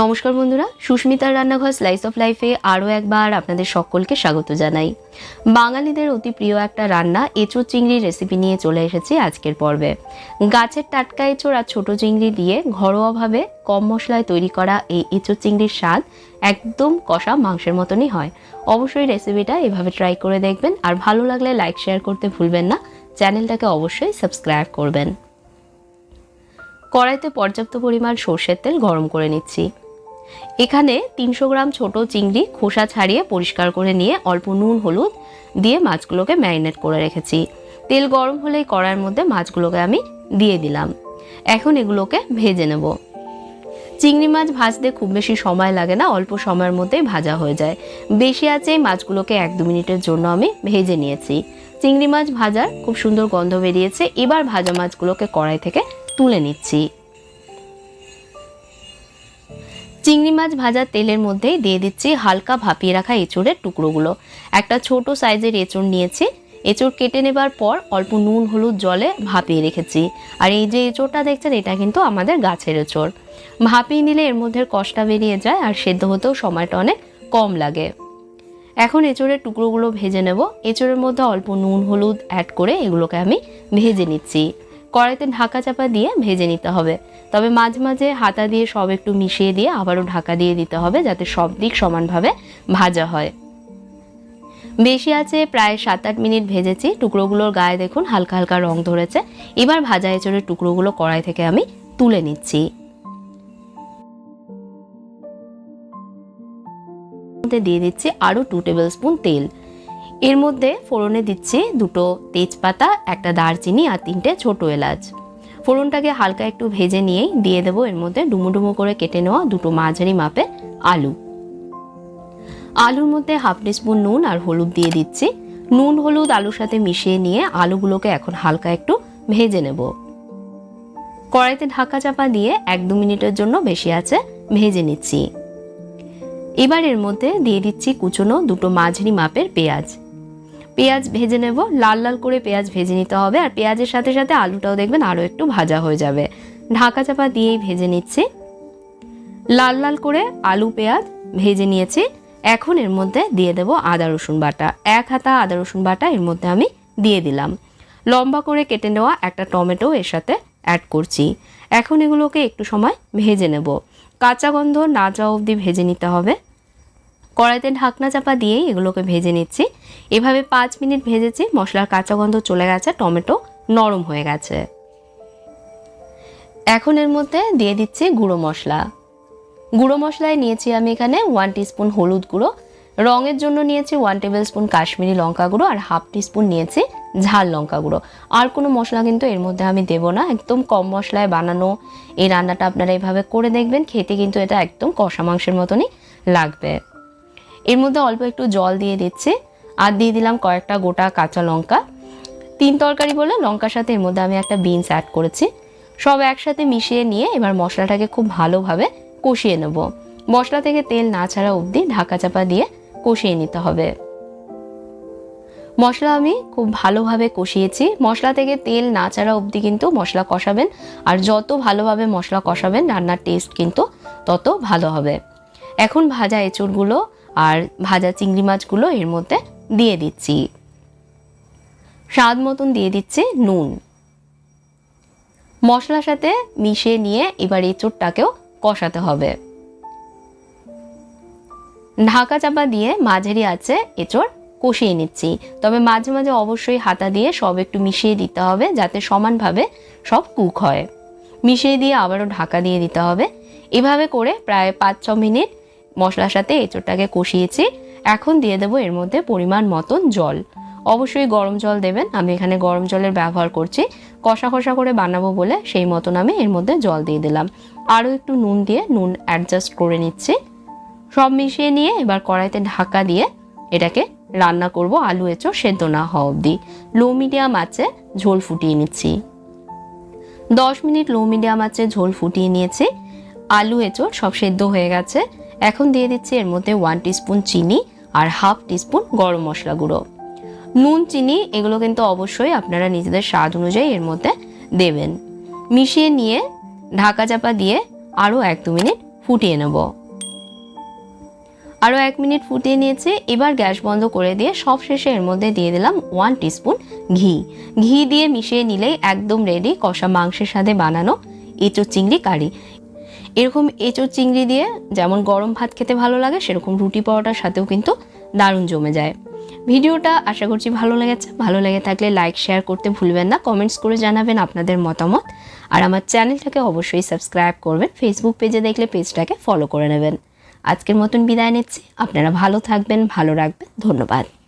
নমস্কার বন্ধুরা, সুস্মিতার রান্নাঘর স্লাইস অফ লাইফে আরও একবার আপনাদের সকলকে স্বাগত জানাই। বাঙালিদের অতি প্রিয় একটা রান্না, এঁচোড় চিংড়ির রেসিপি নিয়ে চলে এসেছি আজকের পর্বে। গাছের টাটকা এঁচোড় আর ছোটো চিংড়ি দিয়ে ঘরোয়াভাবে কম মশলায় তৈরি করা এই এঁচোড় চিংড়ির স্বাদ একদম কষা মাংসের মতনই হয়। অবশ্যই রেসিপিটা এভাবে ট্রাই করে দেখবেন আর ভালো লাগলে লাইক শেয়ার করতে ভুলবেন না। চ্যানেলটাকে অবশ্যই সাবস্ক্রাইব করবেন। কড়াইতে পর্যাপ্ত পরিমাণ সর্ষের তেল গরম করে নিচ্ছি। এখানে তিনশো গ্রাম ছোট চিংড়ি খোসা ছাড়িয়ে পরিষ্কার করে নিয়ে অল্প নুন, হলুদ দিয়ে মাছগুলোকে ম্যারিনেট করে রেখেছি। তেল গরম হলেই কড়াইয়ের মধ্যে মাছগুলোকে আমি দিয়ে দিলাম। এখন এগুলোকে ভেজে নেব। চিংড়ি মাছ ভাজতে খুব বেশি সময় লাগে না, অল্প সময়ের মধ্যেই ভাজা হয়ে যায়। বেশি আছে মাছগুলোকে এক দু মিনিটের জন্য আমি ভেজে নিয়েছি। চিংড়ি মাছ ভাজার খুব সুন্দর গন্ধ বেরিয়েছে, এবার ভাজা মাছগুলোকে কড়াই থেকে তুলে নিচ্ছি। চিংড়ি মাছ ভাজার তেলের মধ্যেই দিয়ে দিচ্ছি হালকা ভাপিয়ে রাখা এঁচড়ের টুকরোগুলো। একটা ছোট সাইজের এঁচড় নিয়েছি। এঁচড় কেটে নেবার পর অল্প নুন, হলুদ, জলে ভাপিয়ে রেখেছি। আর এই যে এঁচড়টা দেখছেন, এটা কিন্তু আমাদের গাছের এঁচড়। ভাপিয়ে নিলে এর মধ্যে কষ্টা বেরিয়ে যায় আর সেদ্ধ হতেও সময়টা অনেক কম লাগে। এখন এঁচড়ের টুকরোগুলো ভেজে নেব। এঁচড়ের মধ্যে অল্প নুন, হলুদ অ্যাড করে এগুলোকে আমি ভেজে নিচ্ছি। কড়াইতে ঢাকা চাপা দিয়ে ভেজে নিতে হবে। তবে মাঝে মাঝে হাতা দিয়ে সব একটু মিশিয়ে দিয়ে আবারও ঢাকা দিয়ে দিতে হবে যাতে সব দিক সমানভাবে ভাজা হয়। বেশি আছে প্রায় সাত আট মিনিট ভেজেছি। টুকরোগুলোর গায়ে দেখুন হালকা হালকা রং ধরেছে। এবার ভাজা এঁচড়ের টুকরোগুলো কড়াই থেকে আমি তুলে নিচ্ছি। দিয়ে দিচ্ছি আরও টু টেবিল স্পুন তেল। এর মধ্যে ফোড়নে দিচ্ছি দুটো তেজপাতা, একটা দারচিনি আর তিনটে ছোট এলাচ। ফোড়নটাকে হালকা একটু ভেজে নিয়েই দিয়ে দেবো এর মধ্যে ডুমো ডুমো করে কেটে নেওয়া দুটো মাঝারি মাপের আলু। আলুর মধ্যে হাফ স্পুন নুন আর হলুদ দিয়ে দিচ্ছি। নুন, হলুদ, আলুর সাথে মিশিয়ে নিয়ে আলুগুলোকে এখন হালকা একটু ভেজে নেব। কড়াইতে ঢাকা চাপা দিয়ে এক দু মিনিটের জন্য বেশি আছে ভেজে নিচ্ছি। এবার এর মধ্যে দিয়ে দিচ্ছি কুচনো দুটো মাঝারি মাপের পেঁয়াজ। পেঁয়াজ ভেজে নেব। লাল লাল করে পেঁয়াজ ভেজে নিতে হবে। আর পেঁয়াজের সাথে সাথে আলুটাও দেখবেন আরও একটু ভাজা হয়ে যাবে। ঢাকা চাপা দিয়েই ভেজে নিচ্ছি। লাল লাল করে আলু পেঁয়াজ ভেজে নিয়েছি। এখন এর মধ্যে দিয়ে দেব আদা, রসুন বাটা। এক হাতা আদা, রসুন বাটা এর মধ্যে আমি দিয়ে দিলাম। লম্বা করে কেটে নেওয়া একটা টমেটো এর সাথে অ্যাড করছি। এখন এগুলোকে একটু সময় ভেজে নেব। কাঁচা গন্ধ না যাওয়া অবধি ভেজে নিতে হবে। কড়াইতে ঢাকনা চাপা দিয়েই এগুলোকে ভেজে নিচ্ছি। এভাবে পাঁচ মিনিট ভেজেছি, মশলার কাঁচা গন্ধ চলে গেছে, টমেটো নরম হয়ে গেছে। এখন এর মধ্যে দিয়ে দিচ্ছি গুঁড়ো মশলা। গুঁড়ো মশলায় নিয়েছি আমি এখানে ওয়ান টিস্পুন হলুদ গুঁড়ো, রঙের জন্য নিয়েছি ওয়ান টেবিল স্পুন কাশ্মীরি লঙ্কা গুঁড়ো, আর হাফ টিস্পুন নিয়েছি ঝাল লঙ্কা গুঁড়ো। আর কোনো মশলা কিন্তু এর মধ্যে আমি দেবো না, একদম কম মশলায় বানানো। এই রান্নাটা আপনারা এইভাবে করে দেখবেন, খেতে কিন্তু এটা একদম কষা মাংসের মতনই লাগবে। এর মধ্যে অল্প একটু জল দিয়ে দিচ্ছি, আর দিয়ে দিলাম কয়েকটা গোটা কাঁচা লঙ্কা। তিন তরকারি বলে লঙ্কার সাথে এর মধ্যে আমি একটা বিনস অ্যাড করেছি। সব একসাথে মিশিয়ে নিয়ে এবার মশলাটাকে খুব ভালোভাবে কষিয়ে নেব। মশলা থেকে তেল না ছাড়া অবধি ঢাকা চাপা দিয়ে কষিয়ে নিতে হবে। মশলা আমি খুব ভালোভাবে কষিয়েছি। মশলা থেকে তেল না ছাড়া অবধি কিন্তু মশলা কষাবেন, আর যত ভালোভাবে মশলা কষাবেন, রান্নার টেস্ট কিন্তু তত ভালো হবে। এখন ভাজা এঁচড়গুলো আর ভাজা চিংড়ি মাছগুলো এর মধ্যে দিয়ে দিচ্ছি। স্বাদ মতন দিয়ে দিচ্ছি নুন। মশলার সাথে মিশিয়ে নিয়ে এবার এঁচড়টাকেও কষাতে হবে। ঢাকা চাপা দিয়ে মাঝারি আছে এঁচড় কষিয়ে নিচ্ছি। তবে মাঝে মাঝে অবশ্যই হাতা দিয়ে সব একটু মিশিয়ে দিতে হবে যাতে সমানভাবে সব কুক হয়। মিশিয়ে দিয়ে আবারও ঢাকা দিয়ে দিতে হবে। এভাবে করে প্রায় পাঁচ ছ মিনিট মশলার সাথে এঁচড়টাকে কষিয়েছি। এখন দিয়ে দেবো এর মধ্যে পরিমাণ মতন জল। অবশ্যই গরম জল দেবেন, আমি এখানে গরম জলের ব্যবহার করছি। কষা কষা করে বানাবো বলে সেই মতন আমি এর মধ্যে জল দিয়ে দিলাম। আরও একটু নুন দিয়ে নুন অ্যাডজাস্ট করে নিচ্ছি। সব মিশিয়ে নিয়ে এবার কড়াইতে ঢাকা দিয়ে এটাকে রান্না করব আলু এঁচো সেদ্ধ না হওয়া অবধি। লো মিডিয়াম আছে ঝোল ফুটিয়ে নিচ্ছি। দশ মিনিট লো মিডিয়াম আছে ঝোল ফুটিয়ে নিয়েছি। আলু এঁচো সব সেদ্ধ হয়ে গেছে। এখন দিয়ে দিচ্ছি এর মধ্যে ওয়ান টিস্পুন চিনি আর হাফ টিস্পুন গরম মশলা গুঁড়ো। নুন, চিনি, এগুলো কিন্তু অবশ্যই আপনারা নিজেদের স্বাদ অনুযায়ী এর মধ্যে দেবেন। মিশিয়ে নিয়ে ঢাকা চাপা দিয়ে আরও এক দু মিনিট ফুটিয়ে নেব। আরও এক মিনিট ফুটিয়ে নিয়েছি, এবার গ্যাস বন্ধ করে দিয়ে সব শেষে এর মধ্যে দিয়ে দিলাম ওয়ান টিস্পুন ঘি। ঘি দিয়ে মিশিয়ে নিলেই একদম রেডি কষা মাংসের সাথে বানানো এঁচোর চিংড়ি কারি। এরকম এঁচোর চিংড়ি দিয়ে যেমন গরম ভাত খেতে ভালো লাগে, সেরকম রুটি পরোটার সাথেও কিন্তু দারুণ জমে যায়। ভিডিওটা আশা করছি ভালো লেগেছে। ভালো লেগে থাকলে লাইক শেয়ার করতে ভুলবেন না। কমেন্টস করে জানাবেন আপনাদের মতামত। আর আমার চ্যানেলটাকে অবশ্যই সাবস্ক্রাইব করবেন। ফেসবুক পেজে দেখলে পেজটাকে ফলো করে নেবেন। আজকের মতন বিদায় নিচ্ছি। আপনারা ভালো থাকবেন, ভালো রাখবেন। ধন্যবাদ।